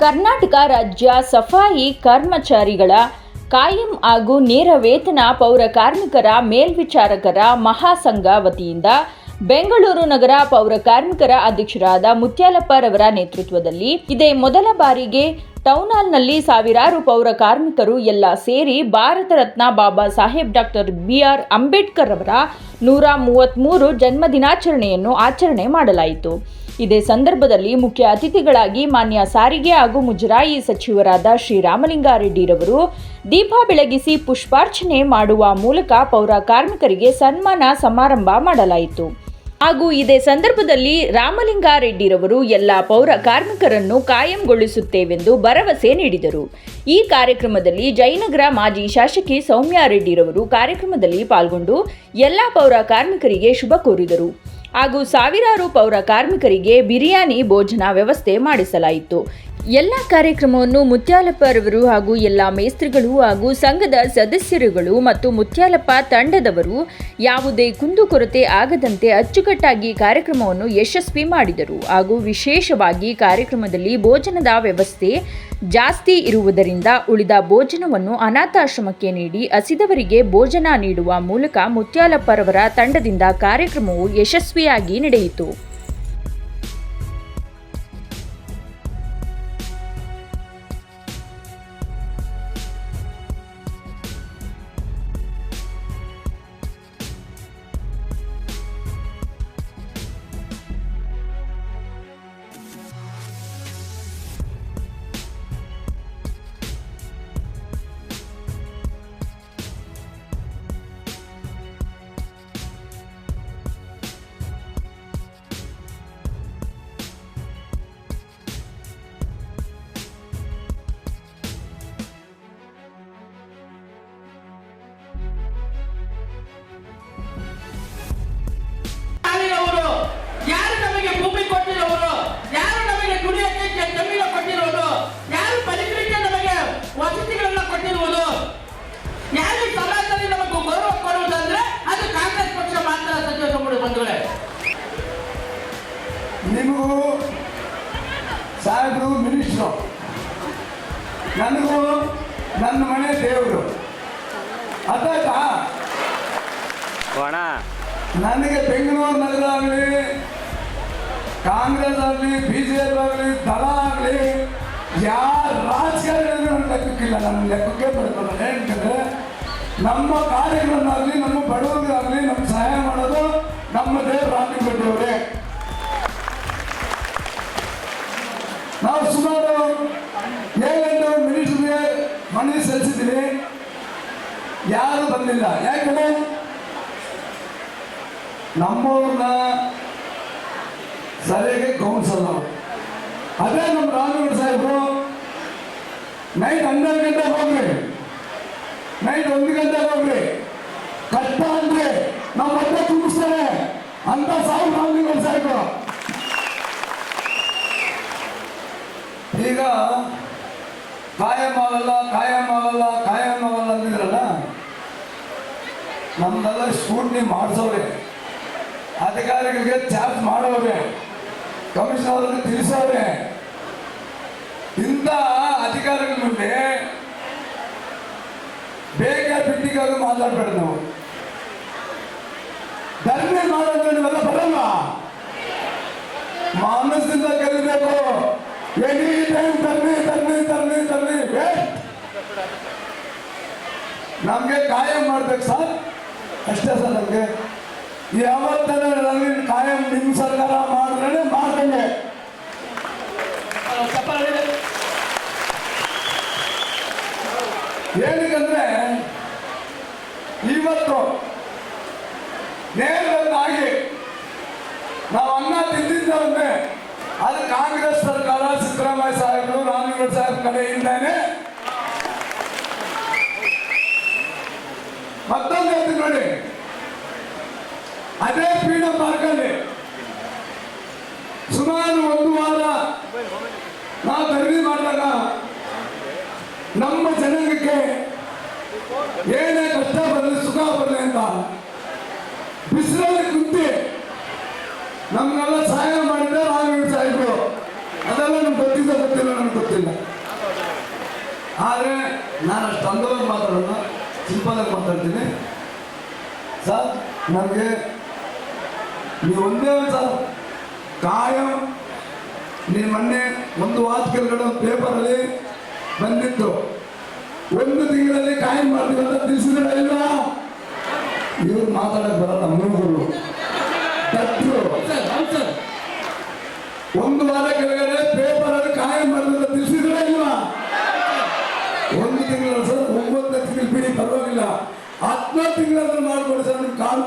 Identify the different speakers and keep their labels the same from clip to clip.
Speaker 1: ಕರ್ನಾಟಕ ರಾಜ್ಯ ಸಫಾಯಿ ಕರ್ಮಚಾರಿಗಳ ಕಾಯಂ ಹಾಗೂ ನೇರ ವೇತನ ಪೌರ ಕಾರ್ಮಿಕರ ಮೇಲ್ವಿಚಾರಕರ ಮಹಾಸಂಘ ವತಿಯಿಂದ ಬೆಂಗಳೂರು ನಗರ ಪೌರ ಕಾರ್ಮಿಕರ ಅಧ್ಯಕ್ಷರಾದ ಮುತ್ಯಾಲಪ್ಪರವರ ನೇತೃತ್ವದಲ್ಲಿ ಇದೇ ಮೊದಲ ಬಾರಿಗೆ ಟೌನ್ ಹಾಲ್ನಲ್ಲಿ ಸಾವಿರಾರು ಪೌರ ಕಾರ್ಮಿಕರು ಎಲ್ಲ ಸೇರಿ Bharat Ratna Baba Saheb doctor B R Ambedkar ಅವರ ನೂರ ಮೂವತ್ತ್ಮೂರು ಜನ್ಮದಿನಾಚರಣೆಯನ್ನು ಆಚರಣೆ ಮಾಡಲಾಯಿತು. ಇದೇ ಸಂದರ್ಭದಲ್ಲಿ ಮುಖ್ಯ ಅತಿಥಿಗಳಾಗಿ ಮಾನ್ಯ ಸಾರಿಗೆ ಹಾಗೂ ಮುಜರಾಯಿ ಸಚಿವರಾದ ಶ್ರೀರಾಮಲಿಂಗಾರೆಡ್ಡಿರವರು ದೀಪ ಬೆಳಗಿಸಿ ಪುಷ್ಪಾರ್ಚನೆ ಮಾಡುವ ಮೂಲಕ ಪೌರ ಕಾರ್ಮಿಕರಿಗೆ ಸನ್ಮಾನ ಸಮಾರಂಭ ಮಾಡಲಾಯಿತು. ಹಾಗೂ ಇದೇ ಸಂದರ್ಭದಲ್ಲಿ ರಾಮಲಿಂಗಾರೆಡ್ಡಿರವರು ಎಲ್ಲ ಪೌರ ಕಾರ್ಮಿಕರನ್ನು ಕಾಯಂಗೊಳಿಸುತ್ತೇವೆಂದು ಭರವಸೆ ನೀಡಿದರು. ಈ ಕಾರ್ಯಕ್ರಮದಲ್ಲಿ ಜಯನಗರ ಮಾಜಿ ಶಾಸಕಿ ಸೌಮ್ಯಾ ರೆಡ್ಡಿರವರು ಕಾರ್ಯಕ್ರಮದಲ್ಲಿ ಪಾಲ್ಗೊಂಡು ಎಲ್ಲ ಪೌರ ಕಾರ್ಮಿಕರಿಗೆ ಶುಭ ಕೋರಿದರು. ಹಾಗೂ ಸಾವಿರಾರು ಪೌರ ಕಾರ್ಮಿಕರಿಗೆ ಬಿರಿಯಾನಿ ಭೋಜನ ವ್ಯವಸ್ಥೆ ಮಾಡಿಸಲಾಯಿತು. ಎಲ್ಲ ಕಾರ್ಯಕ್ರಮವನ್ನು ಮುತ್ಯಾಲಪ್ಪರವರು ಹಾಗೂ ಎಲ್ಲ ಮೇಸ್ತ್ರಿಗಳು ಹಾಗೂ ಸಂಘದ ಸದಸ್ಯರುಗಳು ಮತ್ತು ಮುತ್ಯಾಲಪ್ಪ ತಂಡದವರು ಯಾವುದೇ ಕುಂದುಕೊರತೆ ಆಗದಂತೆ ಅಚ್ಚುಕಟ್ಟಾಗಿ ಕಾರ್ಯಕ್ರಮವನ್ನು ಯಶಸ್ವಿ ಮಾಡಿದರು. ಹಾಗೂ ವಿಶೇಷವಾಗಿ ಕಾರ್ಯಕ್ರಮದಲ್ಲಿ ಭೋಜನದ ವ್ಯವಸ್ಥೆ ಜಾಸ್ತಿ ಇರುವುದರಿಂದ ಉಳಿದ ಭೋಜನವನ್ನು ಅನಾಥಾಶ್ರಮಕ್ಕೆ ನೀಡಿ ಹಸಿದವರಿಗೆ ಭೋಜನ ನೀಡುವ ಮೂಲಕ ಮುತ್ಯಾಲಪ್ಪರವರ ತಂಡದಿಂದ ಕಾರ್ಯಕ್ರಮವು ಯಶಸ್ವಿಯಾಗಿ ನಡೆಯಿತು.
Speaker 2: ನನ್ನ ಮನೆ ದೇವರು. ಅದಾಯ್ತಾ?
Speaker 3: ಒಣ
Speaker 2: ನನಗೆ ಬೆಂಗಳೂರು ನಗರ ಕಾಂಗ್ರೆಸ್ ಆಗಲಿ ಬಿ ಜೆ ಪಿ ಆಗಲಿ ದಳ ಆಗಲಿ ಯಾರ ರಾಜಕಾರಣಿ ನನ್ನ ಲೆಕ್ಕಕ್ಕಿಲ್ಲ ನನ್ನ ಲೆಕ್ಕಕ್ಕೆ ಬರ್ತಾರೆ ಏನಂತಂದ್ರೆ ನಮ್ಮ ಕಾರ್ಯಗಳನ್ನಾಗಲಿ ನಮ್ಮ ಬಡವರಿಗಾಗಲಿ ನಮ್ಮ ಸಹಾಯ ಮಾಡೋದು ನಮ್ಮ ದೇವರು ರಾಮಲಿಂಗ ರೆಡ್ಡಿಯವರೇ ನಾವು ಸುಮಾರು ಏಳೆಂಟು ಮಿನಿಸ್ಟ್ರಿಗೆ ಸಲ್ಲಿಸಿದ್ದೀವಿ ಯಾರು ಬಂದಿಲ್ಲ. ಯಾಕಂದ್ರೆ ನಮ್ಮವ್ರನ್ನ ಸರಿಯಾಗಿ ಗೌನಿಸಲ್ಲ ಅದೇ ನಮ್ಮ ರಾಮಗೌಡ ಸಾಹೇಬರು ನೈಟ್ ಹನ್ನೆರಡು ಗಂಟೆ ಹೋಗ್ರಿ. ನೈಟ್ ಒಂದು ಗಂಟೆ ಹೋಗ್ರಿ. ಕಟ್ಟ ಅಂದ್ರೆ ನಮ್ಮ ಹತ್ರ ತುಂಬಿಸ್ತಾರೆ ಅಂತ ಸಾವು ರಾಮಗೌಡ ಸಾಹೇಬರು. ಈಗ ಕಾಯಂ ಆಗಲ್ಲ, ಕಾಯಂ ಆಗಲ್ಲ ಅಂದಿದ್ರಲ್ಲ ನಮ್ದೆಲ್ಲ ಸ್ಕೂಟ್ನಿ ಮಾಡಿಸೋರೆ ಅಧಿಕಾರಿಗಳಿಗೆ ಚಾರ್ಜ್ ಮಾಡೋರೆ ಕಮಿಷನರ್ ಅವ್ರಿಗೆ ತಿಳಿಸೋರೆ ಇಂಥ ಅಧಿಕಾರಿಗಳ ಮುಂದೆ ಬೇಗ ಬಿಟ್ಟಿಗಾಗಿ ಮಾತಾಡ್ಬೇಡ ನಾವು. ಧರ್ಮಿ ಮಾಡೋದ್ರೆ ಬರಲ್ಲ ಮಾನಸದಿಂದ ಕಲಿಬೇಕು. ಎನಿ ಟೈಮ್ ತರ್ನಿ ವೇಸ್ಟ್. ನಮಗೆ ಕಾಯಂ ಮಾಡ್ಬೇಕು ಸರ್. ಅಷ್ಟೇ ಸರ್ ನಮಗೆ. ಯಾವತ್ತನ ನನಗೆ ಕಾಯಂ ನಿಮ್ಮ ಸರ್ಕಾರ ಮಾಡಿದ್ರೆ ಮಾಡ್ತೇನೆ. ಏನಕ್ಕಂದ್ರೆ ಇವತ್ತು ನೇರವಾಗಿ ನಾವು ಅನ್ನ ತಿಂದಿದ್ದವನ್ನೇ ಅದು ಕಾಂಗ್ರೆಸ್ ಸರ್ಕಾರ ಸಿದ್ದರಾಮಯ್ಯ ಸಾಹೇಬರು, ರಾಮಲಿಂಗೇಶ್ವರ ಸಾಹೇಬ್ ಕಡೆಯಿಂದಾನೆ ಮತ್ತೊಂದು ಹೇಳ್ತೀನಿ ನೋಡಿ. ಅದೇ ಫ್ರೀಡಂ ಪಾರ್ಕಲ್ಲಿ ಸುಮಾರು ಒಂದು ವಾರ ನಾವು ಖರೀದಿ ಮಾಡಿದಾಗ ನಮ್ಮ ಜನಾಂಗಕ್ಕೆ ಏನೇ ಕಷ್ಟ ಬರಲಿ, ಸುಖ ಬರಲಿ ಅಂತ ಬಿಸಿಲಲ್ಲಿ ಕುಂತಿ ನಮ್ಗೆಲ್ಲ ಸಹಾಯ ಮಾಡಿದ್ರೆ ರಾಘವೇಂದ್ರ ಸಾಹೇಬರು ಅದೆಲ್ಲ ನಮ್ಗೆ ಗೊತ್ತಿದ್ದ ಗೊತ್ತಿಲ್ಲ, ನಮ್ಗೆ ಗೊತ್ತಿಲ್ಲ. ಆದರೆ ನಾನು ಅಷ್ಟು ಸಿಂಪಲಾಗಿ ಮಾತಾಡ್ತೀನಿ. ಸರ್ ನನಗೆ ನೀವು ಒಂದೇ ಒಂದು ಸರ್ ಕಾಯಂ ನೀವು ಮೊನ್ನೆ ಒಂದು ವಾರ ಕೆಳಗಡೆ ಒಂದು ಪೇಪರಲ್ಲಿ ಬಂದಿತ್ತು. ಒಂದು ತಿಂಗಳಲ್ಲಿ ಕಾಯಂ ಮಾಡ್ತೀವಿ ಅಂತ ತಿಳಿಸಿದ್ರೆ ಇಲ್ಲ ಇವ್ರು ಮಾತಾಡಕ್ಕೆ ಬರಲ್ಲ ಮೂರುಗಳು ತಪ್ಪು ಒಂದು ವಾರ ಕೆಳಗಡೆ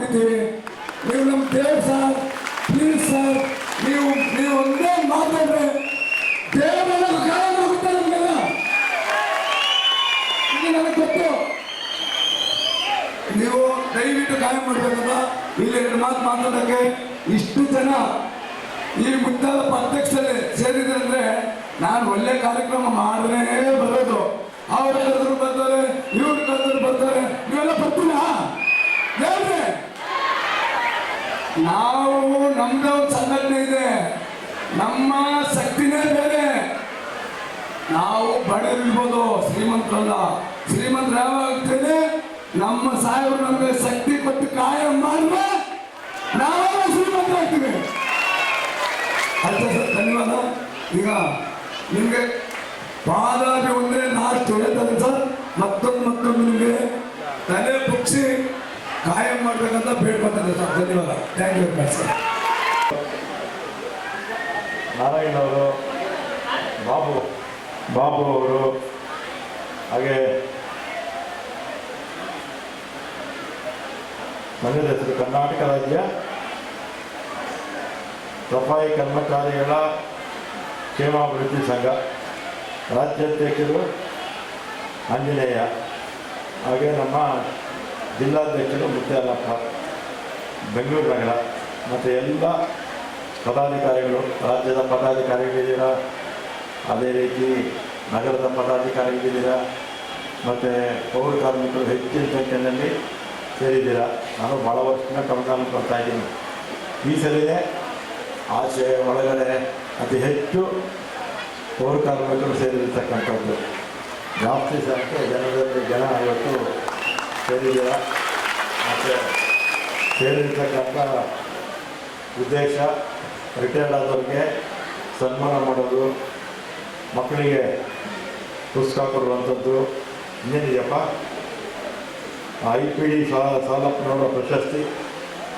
Speaker 2: ನಿಮ್ಗೆ ನೀವು ನಮ್ಮ ದೇವ್ ಸರ್, ಪ್ಲೀಸ್ ಸರ್, ನೀವು ನೀವು ಒಂದೇ ಮಾತಾಡ್ರೆ ದೇವರೆಲ್ಲ ಕಾಲ ನನಗೆ ಗೊತ್ತು. ನೀವು ದಯವಿಟ್ಟು ಕಾಯ ಮಾಡ್ಬೇಕಲ್ಲ, ಇಲ್ಲಿ ಎರಡು ಮಾತು ಮಾತಾಡೋಕ್ಕೆ ಇಷ್ಟು ಜನ ಈ ಮುಂತಾದ ಅಧ್ಯಕ್ಷರಲ್ಲಿ ಸೇರಿದ್ರೆ ಅಂದ್ರೆ ನಾನು ಒಳ್ಳೆ ಕಾರ್ಯಕ್ರಮ ಮಾಡಲೇ ಬರೋದು. ಅವ್ರು ಬರ್ತಾರೆ ಇವ್ರ ಕರೆದ್ರು ಬರ್ತಾರೆ, ನೀವೆಲ್ಲ ಬರ್ತೀರಾ? ನಾವು ನಮ್ದೊಂದು ಸಂಘಟನೆ ಇದೆ. ನಮ್ಮ ಶಕ್ತಿನೇ ಬೇರೆ. ನಾವು ಬಡವರಿರ್ಬೋದು, ಶ್ರೀಮಂತರಲ್ಲ. ಶ್ರೀಮಂತರ ಯಾವಾಗ್ತೇನೆ ನಮ್ಮ ಸಾಹೇಬರು ನಮಗೆ ಶಕ್ತಿ ಕೊಟ್ಟು ಕಾಯಂ ಮಾಡಿದ್ರೆ ನಾವು ಶ್ರೀಮಂತರಾಗ್ತೀವಿ. ಅಷ್ಟೇ ಸರ್, ಧನ್ಯವಾದ. ಈಗ ನಿಮಗೆ ಪಾದಾಭಿ ಒಂದೇ ನಾಲ್ಕು ಹೇಳ್ತಾರೆ ಸರ್. ಮತ್ತೊಂದು ಮತ್ತೊಂದು ನಿಮಗೆ ತಲೆ ಬುಕ್ಸಿ ಕಾಯಂ ಮಾಡ್ಬೇಕಂತ ಬೇಡ್ಕೊತಾರೆ ಸರ್. ಧನ್ಯವಾದ. Thank you very sir
Speaker 4: Narayan ಅವರು, ಬಾಬು ಬಾಬು ಅವರು, ಹಾಗೆ ಸಂಘದ ಹೆಸರು ಕರ್ನಾಟಕ ರಾಜ್ಯ ಸಫಾಯಿ ಕರ್ಮಚಾರಿಗಳ ಕ್ಷೇಮಾಭಿವೃದ್ಧಿ ಸಂಘ, ರಾಜ್ಯಾಧ್ಯಕ್ಷರು ಆಂಜನೇಯ, ಹಾಗೆ ನಮ್ಮ ಜಿಲ್ಲಾಧ್ಯಕ್ಷರು ಮುತ್ಯಾಲಪ್ಪ ಬೆಂಗಳೂರು ನಗರ, ಮತ್ತು ಎಲ್ಲ ಪದಾಧಿಕಾರಿಗಳು, ರಾಜ್ಯದ ಪದಾಧಿಕಾರಿಗಳಿದ್ದೀರಾ? ಅದೇ ರೀತಿ ನಗರದ ಪದಾಧಿಕಾರಿಗಳಿದ್ದೀರಾ? ಮತ್ತು ಪೌರ ಕಾರ್ಮಿಕರು ಹೆಚ್ಚಿನ ಸಂಖ್ಯೆಯಲ್ಲಿ ಸೇರಿದ್ದೀರಾ? ನಾನು ಭಾಳ ವರ್ಷದಿಂದ ಕಮಕಾಲು ಬರ್ತಾ ಇದ್ದೀನಿ. ಈ ಸಲಿನೇ ಆಚೆ ಒಳಗಡೆ ಅತಿ ಹೆಚ್ಚು ಪೌರ ಕಾರ್ಮಿಕರು ಸೇರಿರ್ತಕ್ಕಂಥದ್ದು. ಜಾಸ್ತಿ ಸಂಖ್ಯೆ ಜನರಲ್ಲಿ ಜನ ಇವತ್ತು ಸೇರಿದ್ದೀರಾ ಮತ್ತು ಸೇರಿರ್ತಕ್ಕಂಥ ಉದ್ದೇಶ ರಿಟೈರ್ಡ್ ಆದವ್ರಿಗೆ ಸನ್ಮಾನ ಮಾಡೋದು, ಮಕ್ಕಳಿಗೆ ಪುಸ್ತಕ ಕೊಡುವಂಥದ್ದು ಇನ್ನೇನಿದೆಯಪ್ಪ? ಐ ಪಿ ಡಿ ಸಾಲಪ್ಪನವರ ಪ್ರಶಸ್ತಿ.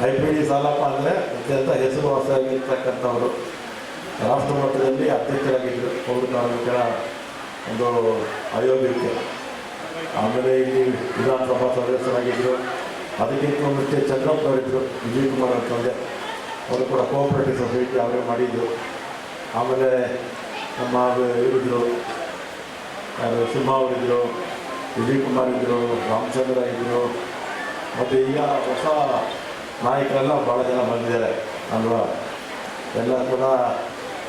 Speaker 4: ಐ ಪಿ ಡಿ ಸಾಲಪ್ಪ ಅಂದರೆ ಅತ್ಯಂತ ಹೆಸರುವಾಸಿಯಾಗಿರ್ತಕ್ಕಂಥವರು. ರಾಷ್ಟ್ರ ಮಟ್ಟದಲ್ಲಿ ಅಧ್ಯಕ್ಷರಾಗಿದ್ದರು. ಪೌರ ಕಾರ್ಮಿಕರ ಒಂದು ಆಯೋಗಕ್ಕೆ. ಆಮೇಲೆ ಇಲ್ಲಿ ವಿಧಾನಸಭಾ ಸದಸ್ಯರಾಗಿದ್ದರು ಅದಕ್ಕಿಂತ ಮುಂಚೆ ಚಂದ್ರಪ್ಪನವರಿದ್ದರು ವಿಜಯ್ ಕುಮಾರ್ ಅವರ ತಂದೆ. ಅವರು ಕೂಡ ಕೋಆಪರೇಟಿವ್ ಸೊಸೈಟಿ ಅವರೇ ಮಾಡಿದ್ದರು ಆಮೇಲೆ ನಮ್ಮ ಇವರಿದ್ದರು ಯಾರು ಸಿಂಹ ಅವರಿದ್ದರು ವಿಜಯ್ ಕುಮಾರ್ ಇದ್ದರು ರಾಮಚಂದ್ರ ಇದ್ದರು ಮತ್ತು ಈಗ ಹೊಸ ನಾಯಕರೆಲ್ಲ ಭಾಳ ಜನ ಬಂದಿದ್ದಾರೆ ಅಲ್ವಾ? ಎಲ್ಲ ಕೂಡ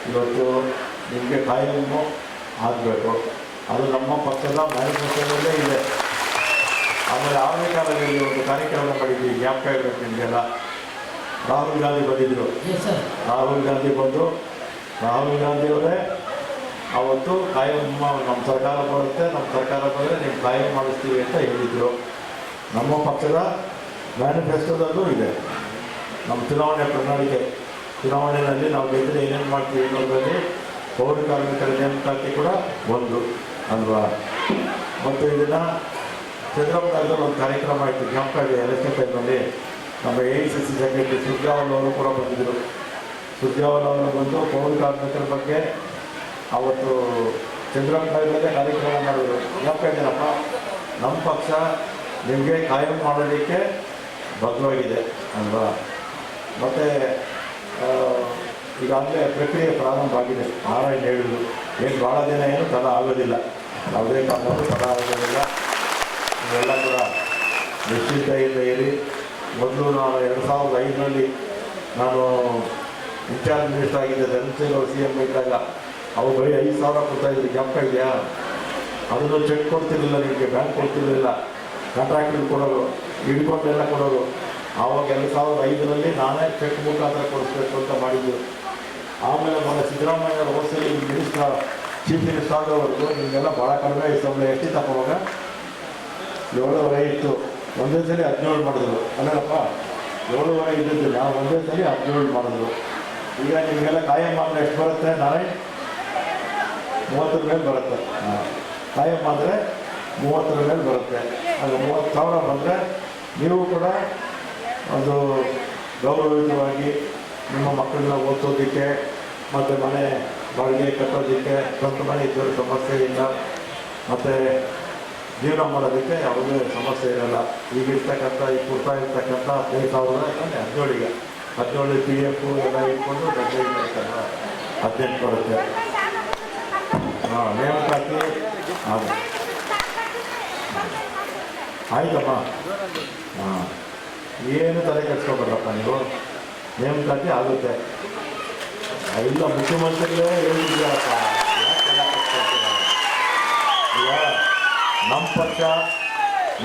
Speaker 4: ಇವತ್ತು ನಿಮಗೆ ಕಾಯಮ್ಮು ಆಗಬೇಕು. ಅದು ನಮ್ಮ ಪಕ್ಷದ ಮ್ಯಾನಿಫೆಸ್ಟೋದಲ್ಲೇ ಇದೆ. ಆಮೇಲೆ ಆರನೇ ಕಾಲದಲ್ಲಿ ಒಂದು ಕಾರ್ಯಕ್ರಮ ಮಾಡಿದ್ವಿ ಜ್ಞಾಪಕ ಇರಬೇಕು ನಿಮಗೆಲ್ಲ. ರಾಹುಲ್ ಗಾಂಧಿ ಬಂದಿದ್ದರು ರಾಹುಲ್ ಗಾಂಧಿ ಬಂದು ರಾಹುಲ್ ಗಾಂಧಿಯವರೇ ಅವತ್ತು ಕಾಯಂ ನಮ್ಮ ಸರ್ಕಾರ ಬರುತ್ತೆ ನಮ್ಮ ಸರ್ಕಾರ ಬಂದರೆ ನೀವು ಕಾಯಂ ಮಾಡಿಸ್ತೀವಿ ಅಂತ ಹೇಳಿದರು. ನಮ್ಮ ಪಕ್ಷದ ಮ್ಯಾನಿಫೆಸ್ಟೋದಲ್ಲೂ ಇದೆ. ನಮ್ಮ ಚುನಾವಣೆ ಪ್ರಣಾಳಿಕೆ. ಚುನಾವಣೆಯಲ್ಲಿ ನಾವು ಗೆದ್ದರೆ ಏನೇನು ಮಾಡ್ತೀವಿ ಅನ್ನೋದರಲ್ಲಿ ಪೌರ ಕಾರ್ಮಿಕರ ನೇಮಕಾತಿ ಕೂಡ ಒಂದು. ಅಲ್ವಾ? ಮತ್ತು ಇದನ್ನು ಚಂದ್ರಪ್ಪನಗರದಲ್ಲಿ ಒಂದು ಕಾರ್ಯಕ್ರಮ ಆಯಿತು. ಇದೆ ಎಲೆಕ್ಷನ್ ಟೈಮಲ್ಲಿ ನಮ್ಮ A C C secretary Surjewala ಅವರು ಕೂಡ ಬಂದಿದ್ದರು ಸುರ್ಜಾವಲ್ ಅವರು ಬಂದು ಪೌರ ಕಾರ್ಮಿಕರ ಬಗ್ಗೆ ಅವತ್ತು ಚಂದ್ರಪ್ಪನಗರದಲ್ಲೇ ಕಾರ್ಯಕ್ರಮ ಮಾಡಿದರು. ಇದೆಯಲ್ಲಪ್ಪ ನಮ್ಮ ಪಕ್ಷ ನಿಮಗೆ ಕಾಯಂ ಮಾಡೋದಕ್ಕೆ ಬದ್ಧವಾಗಿದೆ. ಅಲ್ವಾ? ಮತ್ತು ಈಗಾಗಲೇ ಪ್ರಕ್ರಿಯೆ ಪ್ರಾರಂಭ ಆಗಿದೆ ನಾರಾಯಣ ಹೇಳಿದ್ರು ಏನು ಭಾಳ ದಿನ ಏನು ತಡ ಆಗೋದಿಲ್ಲ. ಯಾವುದೇ ಕಾರಣಕ್ಕೂ ತಡ ಆಗೋದಿಲ್ಲ. ಇವೆಲ್ಲ ಕೂಡ ನಿಶ್ಚಿಂತೆಯಿಂದ ಇರಿ ಮೊದಲು ನಾನು ಎರಡು ಸಾವಿರದ ಐದರಲ್ಲಿ ನಾನು ಇನ್ಚಾರ್ಜ್ ಮಿನಿಸ್ಟರ್ ಆಗಿದ್ದೆ ಧರ್ಮಸಿಂಗ್ ಅವರು ಸಿ ಎಂ ಇದ್ದಾಗ. ಅವ್ರು ಬರೀ ಐದು ಸಾವಿರ ಕೊಡ್ತಾಯಿದ್ರು ಜ್ಞಾಪಕ ಇದೆಯಾ? ಅದನ್ನು ಚೆಕ್ ಕೊಡ್ತಿರಲಿಲ್ಲ ನಿಮಗೆ, ಬ್ಯಾಂಕ್ ಕೊಡ್ತಿರಲಿಲ್ಲ. ಕಾಂಟ್ರಾಕ್ಟರ್ ಕೊಡೋರು ಹಿಡ್ಕೊಂಡೆಲ್ಲ ಕೊಡೋರು. ಆವಾಗ ಎರಡು ಸಾವಿರದ ಐದರಲ್ಲಿ ನಾನೇ ಚೆಕ್ ಮುಖಾಂತರ ಕೊಡಿಸ್ಬೇಕು ಅಂತ ಮಾಡಿದ್ದು. ಆಮೇಲೆ ಮೊನ್ನೆ ಸಿದ್ದರಾಮಯ್ಯ ಹೋಸಲಿ ಮಿನಿಸ್ಟರ್ ಚೀಫ್ ಮಿನಿಸ್ಟರ್ ಆಗೋವರೆಗೂ ನಿಮಗೆಲ್ಲ ಭಾಳ ಕಡಿಮೆ ಸಂಬಳ ಎಷ್ಟಿತ್ತಪ್ಪ ತಪ್ಪವಾಗ ಏಳುವರೆ ಇತ್ತು. ಒಂದೇ ಸಲ ಹದಿನೇಳು ಮಾಡಿದ್ರು. ಅಲ್ಲಪ್ಪ, ಏಳುವರೆ ಇದ್ದಿದ್ದು. ನಾವು ಒಂದೇ ಸಲ ಹದಿನೇಳು ಮಾಡಿದ್ರು. ಈಗ ನಿಮಗೆಲ್ಲ ಕಾಯಂ ಮಾತ್ರ ಎಷ್ಟು ಬರುತ್ತೆ ನಾಳೆ? ಮೂವತ್ತರ ಮೇಲೆ ಬರುತ್ತೆ. ಕಾಯಂ ಆದರೆ ಮೂವತ್ತರ ಮೇಲೆ ಬರುತ್ತೆ. ಅದು ಮೂವತ್ತು ಸಾವಿರ ಬಂದರೆ ನೀವು ಕೂಡ ಒಂದು ಗೌರವಯುತವಾಗಿ ನಿಮ್ಮ ಮಕ್ಕಳನ್ನ ಓದಿಸೋದಕ್ಕೆ ಮತ್ತು ಮನೆ, ಬಾಡಿಗೆ ಕಟ್ಟೋದಕ್ಕೆ ಸ್ವಂತ ಮನೆ ಇದ್ದರೆ ಸಮಸ್ಯೆ ಇಲ್ಲ. ಮತ್ತು ಜೀವನ ಮಾಡೋದಕ್ಕೆ ಯಾವುದೇ ಸಮಸ್ಯೆ ಇರಲ್ಲ. ಈಗ ಇರ್ತಕ್ಕಂಥ, ಈ ಕೊಡ್ತಾ ಇರ್ತಕ್ಕಂಥ ಹದಿನೈದು ಸಾವಿರ ಹದಿನೇಳಿಗೆ. ಹದಿನೇಳು ಪಿ ಎಫ್ ಎಲ್ಲ ಇಟ್ಕೊಂಡು ಹದಿನೈದು ಇರ್ತಲ್ಲ ಹದಿನೆಂಟು ಬರುತ್ತೆ. ಹಾಂ ನೇಮಕಾತಿ ಹಾಂ ಆಯ್ತಮ್ಮ. ಹಾಂ. ಏನು ತಲೆ ಕೆಡ್ಸ್ಕೊಬೇಡ್ರಪ್ಪ ನೀವು? ನೇಮಕಾತಿ ಆಗುತ್ತೆ. ಇಲ್ಲ ಮುಖ್ಯಮಂತ್ರಿಗಳೇ ಹೇಳ್ತಿದ್ದಾರಪ್ಪ? ಈಗ ನಮ್ಮ ಪಕ್ಷ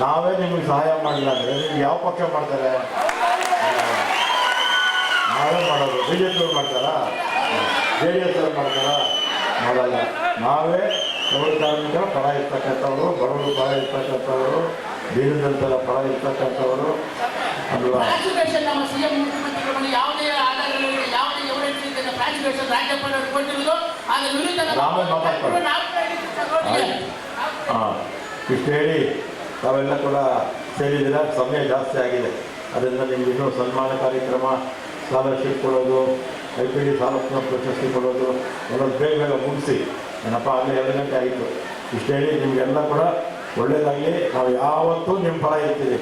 Speaker 4: ನಾವೇ ನಿಮಗೆ ಸಹಾಯ ಮಾಡಿಲ್ಲ ಅಂದರೆ ನಿಮ್ಗೆ ಯಾವ ಪಕ್ಷ ಮಾಡ್ತಾರೆ ನಾವೇ ಮಾಡೋದು ಬಿ ಜೆ ಪಿ ಮಾಡ್ತಾರಾ ಜೆ ಡಿ ಎಸ್ ಮಾಡ್ತಾರಾ ಮಾಡಲ್ಲ ನಾವೇ ಪೌರ ಕಾರ್ಮಿಕರ ಪರ ಇರ್ತಕ್ಕಂಥವ್ರು ಬಡವರು ಪರ ಇರ್ತಕ್ಕಂಥವ್ರು ದೀನದಂತರ ಪರ ಇರ್ತಕ್ಕಂಥವ್ರು ಅಲ್ವಾ
Speaker 5: ಪ್ರಾಸಿಕ್ಯೂಷನ್ ನಮ್ಮ ಸಿಎಂ ಮುಖ್ಯಮಂತ್ರಿಗಳು ಯಾವುದೇ ಆಧಾರಗಳಿಗೆ ಯಾವುದೇ ಎವಿಡೆನ್ಸ್ ಅದರ ವಿರುದ್ಧ.
Speaker 4: ಹಾಂ ಇಷ್ಟು ಹೇಳಿ ತಾವೆಲ್ಲ ಕೂಡ ಸೇರಿದ್ದೀರ? ಸಮಯ ಜಾಸ್ತಿ ಆಗಿದೆ. ಅದರಿಂದ ನಿಮ್ಗೆ ಇನ್ನೂ ಸನ್ಮಾನ ಕಾರ್ಯಕ್ರಮ ಸ್ಕಾಲರ್ಶಿಪ್ ಕೊಡೋದು ಐ ಪಿ ಡಿ ಸಾಲತ್ನ ಪ್ರಶಸ್ತಿ ಕೊಡೋದು ಎಲ್ಲ ಬೇಗ ಬೇಗ ಮುಗಿಸಿ. ಏನಪ್ಪ ಅಲ್ಲಿ ಎರಡು ಗಂಟೆ ಆಯಿತು. ಇಷ್ಟು ಹೇಳಿ ನಿಮಗೆಲ್ಲ ಕೂಡ ಒಳ್ಳೆಯದಾಗಲಿ ನಾವು ಯಾವತ್ತೂ ನಿಮ್ಮ ಫಲ ಇರ್ತೀವಿ.